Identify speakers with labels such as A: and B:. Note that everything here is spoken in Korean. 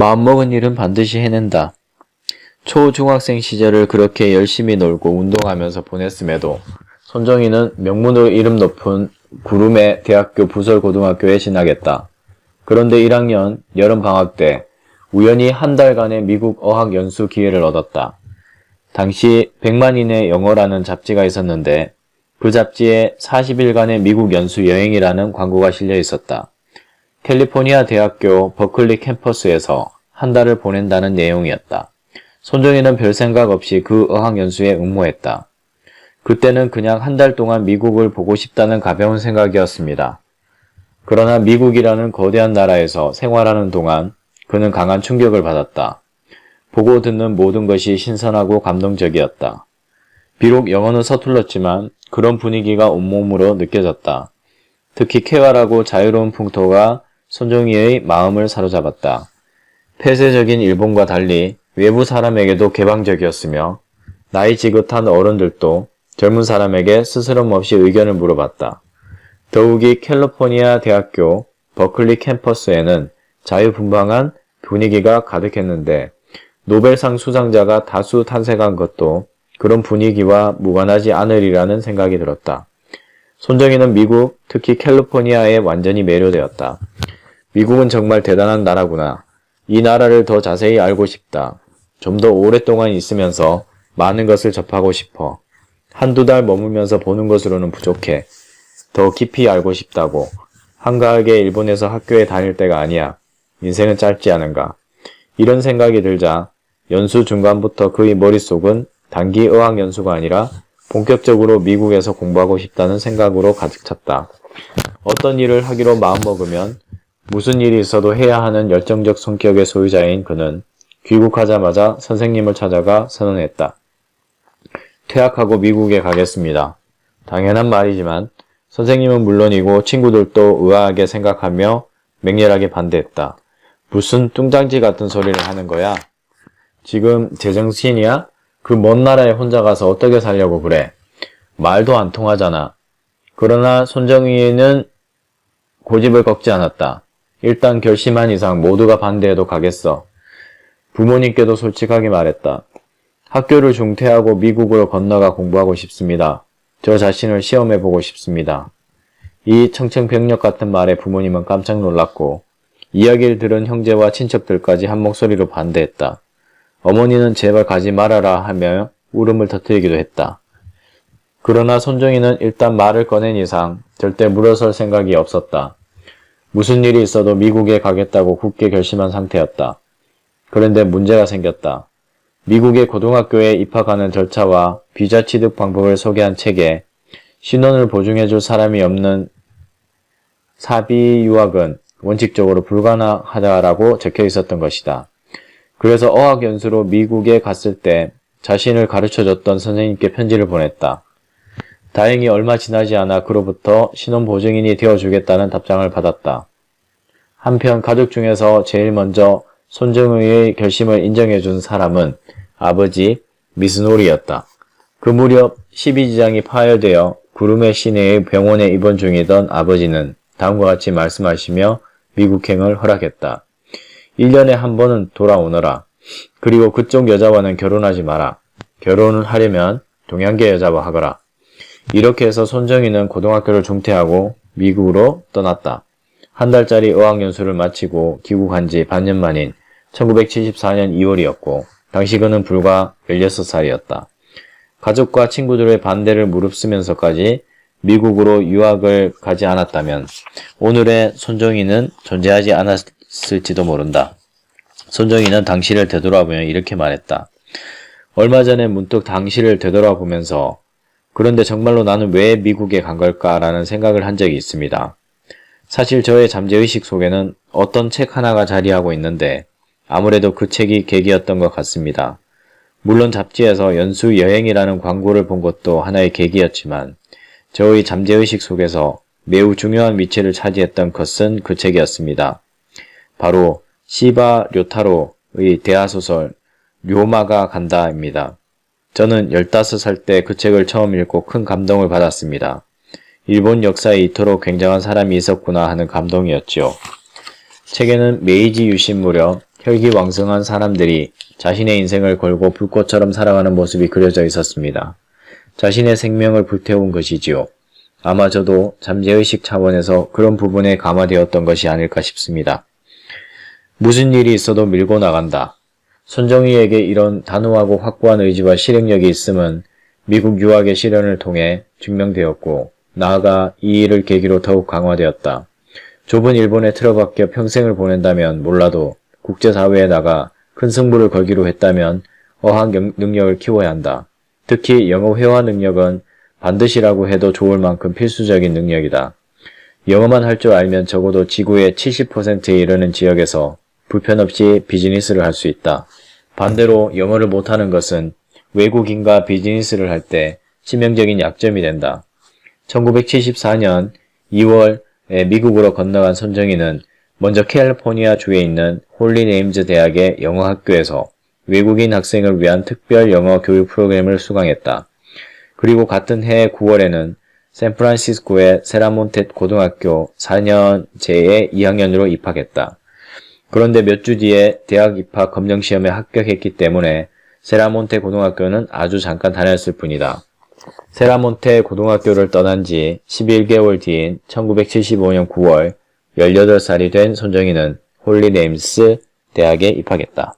A: 마음먹은 일은 반드시 해낸다. 초중학생 시절을 그렇게 열심히 놀고 운동하면서 보냈음에도 손정희는 명문으로 이름 높은 구름의 대학교 부설고등학교에 진학했다. 그런데 1학년 여름방학 때 우연히 한 달간의 미국 어학 연수 기회를 얻었다. 당시 100만인의 영어라는 잡지가 있었는데 그 잡지에 40일간의 미국 연수 여행이라는 광고가 실려 있었다. 캘리포니아 대학교 버클리 캠퍼스에서 한 달을 보낸다는 내용이었다. 손정희는 별 생각 없이 그 어학연수에 응모했다. 그때는 그냥 한 달 동안 미국을 보고 싶다는 가벼운 생각이었습니다. 그러나 미국이라는 거대한 나라에서 생활하는 동안 그는 강한 충격을 받았다. 보고 듣는 모든 것이 신선하고 감동적이었다. 비록 영어는 서툴렀지만 그런 분위기가 온몸으로 느껴졌다. 특히 쾌활하고 자유로운 풍토가 손정희의 마음을 사로잡았다. 폐쇄적인 일본과 달리 외부 사람에게도 개방적이었으며 나이 지긋한 어른들도 젊은 사람에게 스스럼 없이 의견을 물어봤다. 더욱이 캘리포니아 대학교 버클리 캠퍼스에는 자유분방한 분위기가 가득했는데 노벨상 수상자가 다수 탄생한 것도 그런 분위기와 무관하지 않으리라는 생각이 들었다. 손정희는 미국, 특히 캘리포니아에 완전히 매료되었다. 미국은 정말 대단한 나라구나. 이 나라를 더 자세히 알고 싶다. 좀 더 오랫동안 있으면서 많은 것을 접하고 싶어. 한두 달 머물면서 보는 것으로는 부족해. 더 깊이 알고 싶다고. 한가하게 일본에서 학교에 다닐 때가 아니야. 인생은 짧지 않은가. 이런 생각이 들자 연수 중간부터 그의 머릿속은 단기 어학 연수가 아니라 본격적으로 미국에서 공부하고 싶다는 생각으로 가득 찼다. 어떤 일을 하기로 마음먹으면 무슨 일이 있어도 해야 하는 열정적 성격의 소유자인 그는 귀국하자마자 선생님을 찾아가 선언했다. 퇴학하고 미국에 가겠습니다. 당연한 말이지만 선생님은 물론이고 친구들도 의아하게 생각하며 맹렬하게 반대했다. 무슨 뚱장지 같은 소리를 하는 거야? 지금 제정신이야? 그 먼 나라에 혼자 가서 어떻게 살려고 그래? 말도 안 통하잖아. 그러나 손정희는 고집을 꺾지 않았다. 일단 결심한 이상 모두가 반대해도 가겠어. 부모님께도 솔직하게 말했다. 학교를 중퇴하고 미국으로 건너가 공부하고 싶습니다. 저 자신을 시험해보고 싶습니다. 이 청천벽력 같은 말에 부모님은 깜짝 놀랐고 이야기를 들은 형제와 친척들까지 한 목소리로 반대했다. 어머니는 제발 가지 말아라 하며 울음을 터뜨리기도 했다. 그러나 손정희는 일단 말을 꺼낸 이상 절대 물러설 생각이 없었다. 무슨 일이 있어도 미국에 가겠다고 굳게 결심한 상태였다. 그런데 문제가 생겼다. 미국의 고등학교에 입학하는 절차와 비자 취득 방법을 소개한 책에 신원을 보증해줄 사람이 없는 사비 유학은 원칙적으로 불가능하다라고 적혀 있었던 것이다. 그래서 어학연수로 미국에 갔을 때 자신을 가르쳐줬던 선생님께 편지를 보냈다. 다행히 얼마 지나지 않아 그로부터 신원 보증인이 되어주겠다는 답장을 받았다. 한편 가족 중에서 제일 먼저 손정의의 결심을 인정해준 사람은 아버지 미스노리였다. 그 무렵 12지장이 파열되어 구름의 시내의 병원에 입원 중이던 아버지는 다음과 같이 말씀하시며 미국행을 허락했다. 1년에 한 번은 돌아오너라. 그리고 그쪽 여자와는 결혼하지 마라. 결혼을 하려면 동양계 여자와 하거라. 이렇게 해서 손정희는 고등학교를 중퇴하고 미국으로 떠났다. 한 달짜리 어학연수를 마치고 귀국한 지 반년 만인 1974년 2월이었고 당시 그는 불과 16살이었다. 가족과 친구들의 반대를 무릅쓰면서까지 미국으로 유학을 가지 않았다면 오늘의 손정희는 존재하지 않았을지도 모른다. 손정희는 당시를 되돌아보며 이렇게 말했다. 얼마 전에 문득 당시를 되돌아보면서 그런데 정말로 나는 왜 미국에 간 걸까라는 생각을 한 적이 있습니다. 사실 저의 잠재의식 속에는 어떤 책 하나가 자리하고 있는데 아무래도 그 책이 계기였던 것 같습니다. 물론 잡지에서 연수 여행이라는 광고를 본 것도 하나의 계기였지만 저의 잠재의식 속에서 매우 중요한 위치를 차지했던 것은 그 책이었습니다. 바로 시바 료타로의 대하소설 료마가 간다입니다. 저는 15살 때 그 책을 처음 읽고 큰 감동을 받았습니다. 일본 역사에 이토록 굉장한 사람이 있었구나 하는 감동이었지요. 책에는 메이지 유신 무렵 혈기왕성한 사람들이 자신의 인생을 걸고 불꽃처럼 살아가는 모습이 그려져 있었습니다. 자신의 생명을 불태운 것이지요. 아마 저도 잠재의식 차원에서 그런 부분에 감화되었던 것이 아닐까 싶습니다. 무슨 일이 있어도 밀고 나간다. 손정희에게 이런 단호하고 확고한 의지와 실행력이 있음은 미국 유학의 실현을 통해 증명되었고 나아가 이 일을 계기로 더욱 강화되었다. 좁은 일본에 틀어박혀 평생을 보낸다면 몰라도 국제사회에 나가 큰 승부를 걸기로 했다면 어학 영- 능력을 키워야 한다. 특히 영어 회화 능력은 반드시라고 해도 좋을 만큼 필수적인 능력이다. 영어만 할 줄 알면 적어도 지구의 70%에 이르는 지역에서 불편 없이 비즈니스를 할 수 있다. 반대로 영어를 못하는 것은 외국인과 비즈니스를 할 때 치명적인 약점이 된다. 1974년 2월에 미국으로 건너간 손정희는 먼저 캘리포니아 주에 있는 홀리네임즈 대학의 영어 학교에서 외국인 학생을 위한 특별 영어 교육 프로그램을 수강했다. 그리고 같은 해 9월에는 샌프란시스코의 세라몬텟 고등학교 4년 제의 2학년으로 입학했다. 그런데 몇 주 뒤에 대학 입학 검정 시험에 합격했기 때문에 세라몬테 고등학교는 아주 잠깐 다녔을 뿐이다. 세라몬테 고등학교를 떠난 지 11개월 뒤인 1975년 9월 18살이 된 손정희는 홀리네임스 대학에 입학했다.